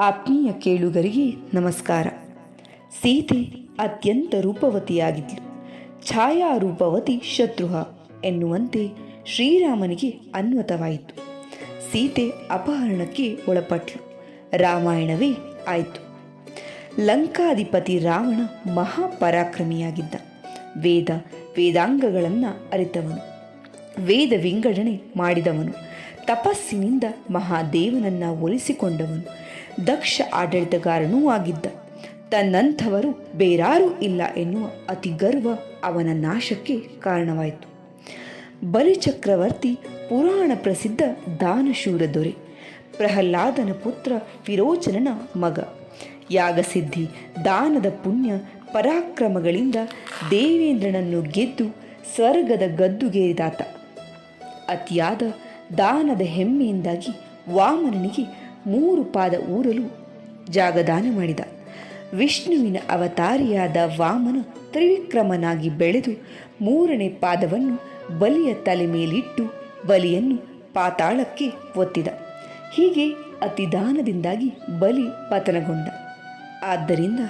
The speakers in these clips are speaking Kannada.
ಆತ್ಮೀಯ ಕೇಳುಗರಿಗೆ ನಮಸ್ಕಾರ. ಸೀತೆ ಅತ್ಯಂತ ರೂಪವತಿಯಾಗಿದ್ಲು. ಛಾಯಾ ರೂಪವತಿ ಶತ್ರುಹ ಎನ್ನುವಂತೆ ಶ್ರೀರಾಮನಿಗೆ ಅನ್ವತವಾಯಿತು. ಸೀತೆ ಅಪಹರಣಕ್ಕೆ ಒಳಪಟ್ಲು. ರಾಮಾಯಣವೇ ಆಯಿತು. ಲಂಕಾಧಿಪತಿ ರಾವಣ ಮಹಾಪರಾಕ್ರಮಿಯಾಗಿದ್ದ. ವೇದ ವೇದಾಂಗಗಳನ್ನು ಅರಿತವನು. ವೇದ ವಿಂಗಡಣೆ ಮಾಡಿದವನು. ತಪಸ್ಸಿನಿಂದ ಮಹಾದೇವನನ್ನ ಒಲಿಸಿಕೊಂಡವನು. ದಕ್ಷ ಆಡಳಿತಗಾರನೂ ಆಗಿದ್ದ. ತನ್ನಂಥವರು ಬೇರಾರೂ ಇಲ್ಲ ಎನ್ನುವ ಅತಿ ಗರ್ವ ಅವನ ನಾಶಕ್ಕೆ ಕಾರಣವಾಯಿತು. ಬಲಿಚಕ್ರವರ್ತಿ, ಪುರಾಣ ಪ್ರಸಿದ್ಧ ದಾನಶೂರ ದೊರೆ, ಪ್ರಹ್ಲಾದನ ಪುತ್ರ ವಿರೋಚನನ ಮಗ. ಯಾಗಸಿದ್ಧಿ, ದಾನದ ಪುಣ್ಯ, ಪರಾಕ್ರಮಗಳಿಂದ ದೇವೇಂದ್ರನನ್ನು ಗೆದ್ದು ಸ್ವರ್ಗದ ಗದ್ದುಗೇರಿದಾತ. ಅತಿಯಾದ ದಾನದ ಹೆಮ್ಮೆಯಿಂದಾಗಿ ವಾಮನನಿಗೆ ಮೂರು ಪಾದ ಊರಲು ಜಾಗದಾನ ಮಾಡಿದ. ವಿಷ್ಣುವಿನ ಅವತಾರಿಯಾದ ವಾಮನ ತ್ರಿವಿಕ್ರಮನಾಗಿ ಬೆಳೆದು ಮೂರನೇ ಪಾದವನ್ನು ಬಲಿಯ ತಲೆ ಮೇಲಿಟ್ಟು ಬಲಿಯನ್ನು ಪಾತಾಳಕ್ಕೆ ಒತ್ತಿದ. ಹೀಗೆ ಅತಿದಾನದಿಂದಾಗಿ ಬಲಿ ಪತನಗೊಂಡ. ಆದ್ದರಿಂದ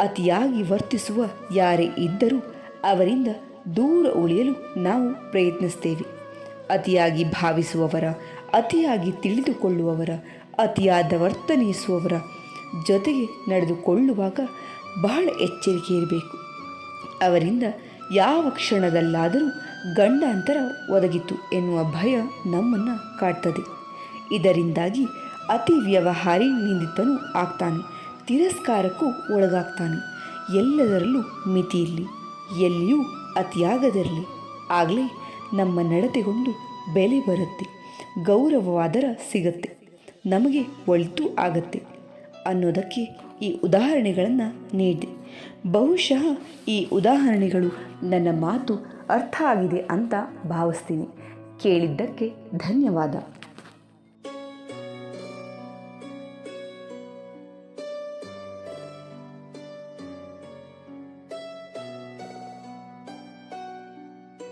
ಅತಿಯಾಗಿ ವರ್ತಿಸುವ ಯಾರೇ ಇದ್ದರೂ ಅವರಿಂದ ದೂರ ಉಳಿಯಲು ನಾವು ಪ್ರಯತ್ನಿಸ್ತೇವೆ. ಅತಿಯಾಗಿ ಭಾವಿಸುವವರ, ಅತಿಯಾಗಿ ತಿಳಿದುಕೊಳ್ಳುವವರ ಅತಿಯಾದ ವರ್ತನಿಸುವವರ ಜೊತೆಗೆ ನಡೆದುಕೊಳ್ಳುವಾಗ ಬಹಳ ಎಚ್ಚರಿಕೆ ಇರಬೇಕು. ಅವರಿಂದ ಯಾವ ಕ್ಷಣದಲ್ಲಾದರೂ ಗಂಡಾಂತರ ಒದಗಿತು ಎನ್ನುವ ಭಯ ನಮ್ಮನ್ನು ಕಾಡ್ತದೆ. ಇದರಿಂದಾಗಿ ಅತಿ ವ್ಯವಹಾರಿ ನಿಂದಿತನು ಆಗ್ತಾನೆ, ತಿರಸ್ಕಾರಕ್ಕೂ ಒಳಗಾಗ್ತಾನೆ. ಎಲ್ಲದರಲ್ಲೂ ಮಿತಿಯಿರಲಿ ಎಲ್ಲಿಯೂ ಅತಿಯಾಗದಿರಲಿ. ಆಗಲೇ ನಮ್ಮ ನಡತೆಗೊಂದು ಬೆಲೆ ಬರುತ್ತೆ, ಗೌರವವಾದರ ಸಿಗತ್ತೆ. ನಮಗೆ ಒಳಿತು ಆಗತ್ತೆ ಅನ್ನೋದಕ್ಕೆ ಈ ಉದಾಹರಣೆಗಳನ್ನು ನೀಡಿದೆ. ಬಹುಶಃ ಈ ಉದಾಹರಣೆಗಳು ನನ್ನ ಮಾತು ಅರ್ಥ ಆಗಿದೆ ಅಂತ ಭಾವಿಸ್ತೀನಿ. ಕೇಳಿದ್ದಕ್ಕೆ ಧನ್ಯವಾದ.